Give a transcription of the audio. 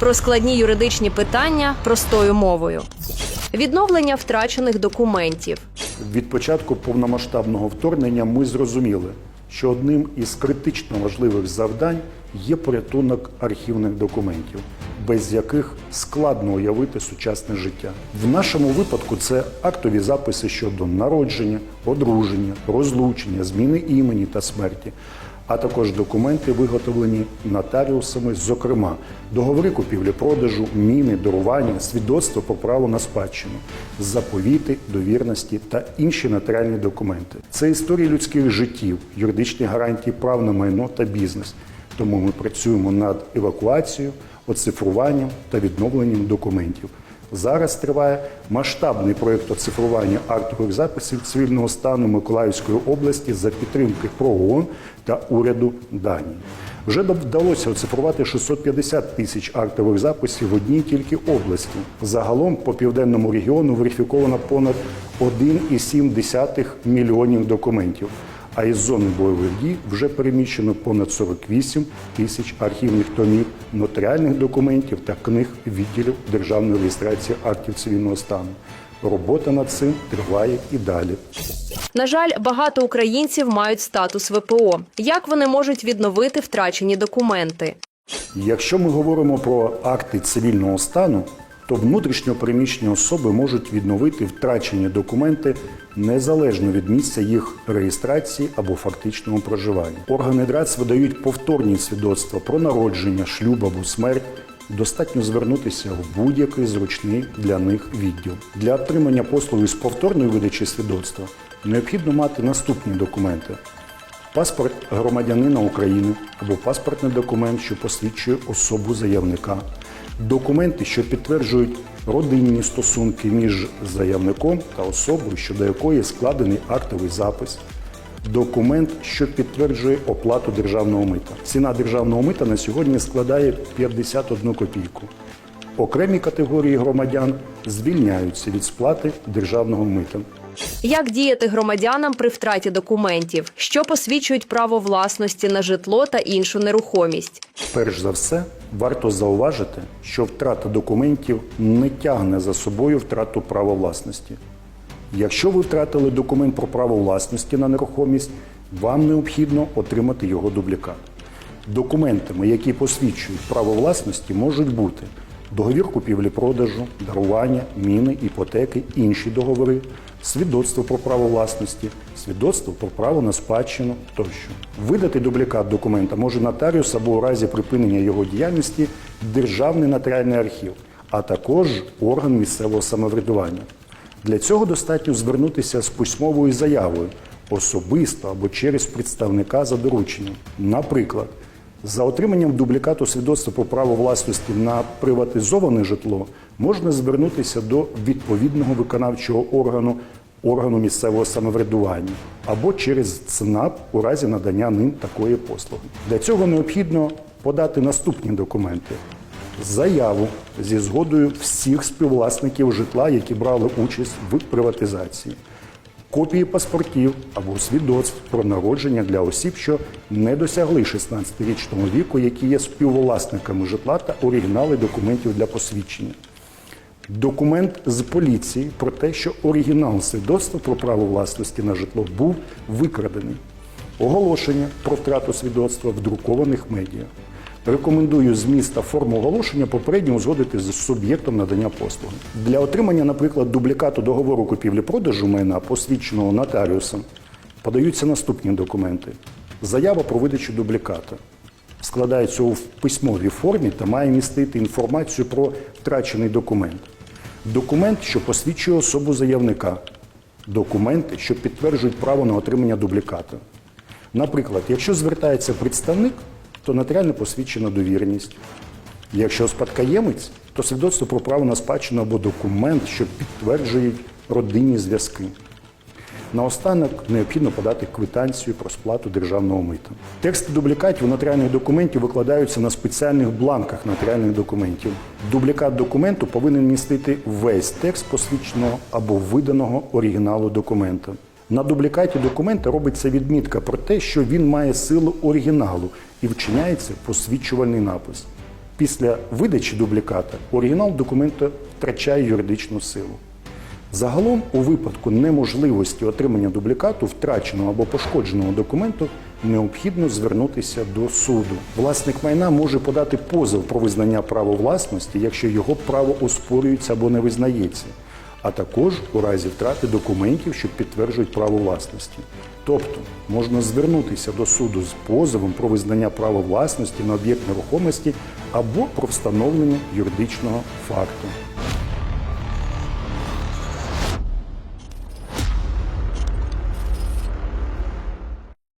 Про складні юридичні питання простою мовою. Відновлення втрачених документів. Від початку повномасштабного вторгнення ми зрозуміли, що одним із критично важливих завдань є порятунок архівних документів, без яких складно уявити сучасне життя. В нашому випадку це актові записи щодо народження, одруження, розлучення, зміни імені та смерті. А також документи, виготовлені нотаріусами, зокрема договори купівлі-продажу, міни, дарування, свідоцтво про право на спадщину, заповіти, довірності та інші нотаріальні документи. Це історії людських життів, юридичні гарантії прав на майно та бізнес. Тому ми працюємо над евакуацією, оцифруванням та відновленням документів. Зараз триває масштабний проєкт оцифрування актових записів цивільного стану Миколаївської області за підтримки ПРООН та уряду Данії. Вже вдалося оцифрувати 650 тисяч актових записів в одній тільки області. Загалом по південному регіону верифіковано понад 1,7 мільйонів документів. А із зони бойових дій вже переміщено понад 48 тисяч архівних томів, нотаріальних документів та книг відділів державної реєстрації актів цивільного стану. Робота над цим триває і далі. На жаль, багато українців мають статус ВПО. Як вони можуть відновити втрачені документи? Якщо ми говоримо про акти цивільного стану, то внутрішньо переміщені особи можуть відновити втрачені документи незалежно від місця їх реєстрації або фактичного проживання. Органи ДРАЦ видають повторні свідоцтва про народження, шлюб або смерть. Достатньо звернутися в будь-який зручний для них відділ. Для отримання послуги з повторної видачі свідоцтва необхідно мати наступні документи: паспорт громадянина України або паспортний документ, що посвідчує особу заявника, документи, що підтверджують родинні стосунки між заявником та особою, щодо якої складений актовий запис. Документ, що підтверджує оплату державного мита. Ціна державного мита на сьогодні складає 51 копійку. Окремі категорії громадян звільняються від сплати державного мита. Як діяти громадянам при втраті документів, що посвідчують право власності на житло та іншу нерухомість? Перш за все, варто зауважити, що втрата документів не тягне за собою втрату права власності. Якщо ви втратили документ про право власності на нерухомість, вам необхідно отримати його дублікат. Документами, які посвідчують право власності, можуть бути договір купівлі-продажу, дарування, міни, іпотеки, інші договори, свідоцтво про право власності, свідоцтво про право на спадщину тощо. Видати дублікат документа може нотаріус або у разі припинення його діяльності Державний нотаріальний архів, а також орган місцевого самоврядування. Для цього достатньо звернутися з письмовою заявою особисто або через представника за дорученням. Наприклад, за отриманням дублікату свідоцтва про право власності на приватизоване житло можна звернутися до відповідного виконавчого органу органу місцевого самоврядування або через ЦНАП у разі надання ним такої послуги. Для цього необхідно подати наступні документи: заяву зі згодою всіх співвласників житла, які брали участь в приватизації, копії паспортів або свідоцтв про народження для осіб, що не досягли 16-річного віку, які є співвласниками житла та оригінали документів для посвідчення. Документ з поліції про те, що оригінал свідоцтва про право власності на житло був викрадений. Оголошення про втрату свідоцтва в друкованих медіа. Рекомендую зміст та форму оголошення попередньо узгодити з суб'єктом надання послуги. Для отримання, наприклад, дублікату договору купівлі-продажу майна, посвідченого нотаріусом, подаються наступні документи: заява про видачу дубліката. Складається у письмовій формі та має містити інформацію про втрачений документ. Документ, що посвідчує особу заявника. Документи, що підтверджують право на отримання дубліката. Наприклад, якщо звертається представник, то нотаріально посвідчена довіреність. Якщо спадкоємець, то свідоцтво про право на спадщину або документ, що підтверджують родинні зв'язки. Наостанок необхідно подати квитанцію про сплату державного мита. Тексти дублікатів нотаріальних документів викладаються на спеціальних бланках нотаріальних документів. Дублікат документу повинен містити весь текст посвідченого або виданого оригіналу документа. На дублікаті документа робиться відмітка про те, що він має силу оригіналу і вчиняється посвідчувальний напис. Після видачі дубліката оригінал документа втрачає юридичну силу. Загалом, у випадку неможливості отримання дублікату втраченого або пошкодженого документу необхідно звернутися до суду. Власник майна може подати позов про визнання права власності, якщо його право оспорюється або не визнається, а також у разі втрати документів, що підтверджують право власності. Тобто можна звернутися до суду з позовом про визнання права власності на об'єкт нерухомості або про встановлення юридичного факту.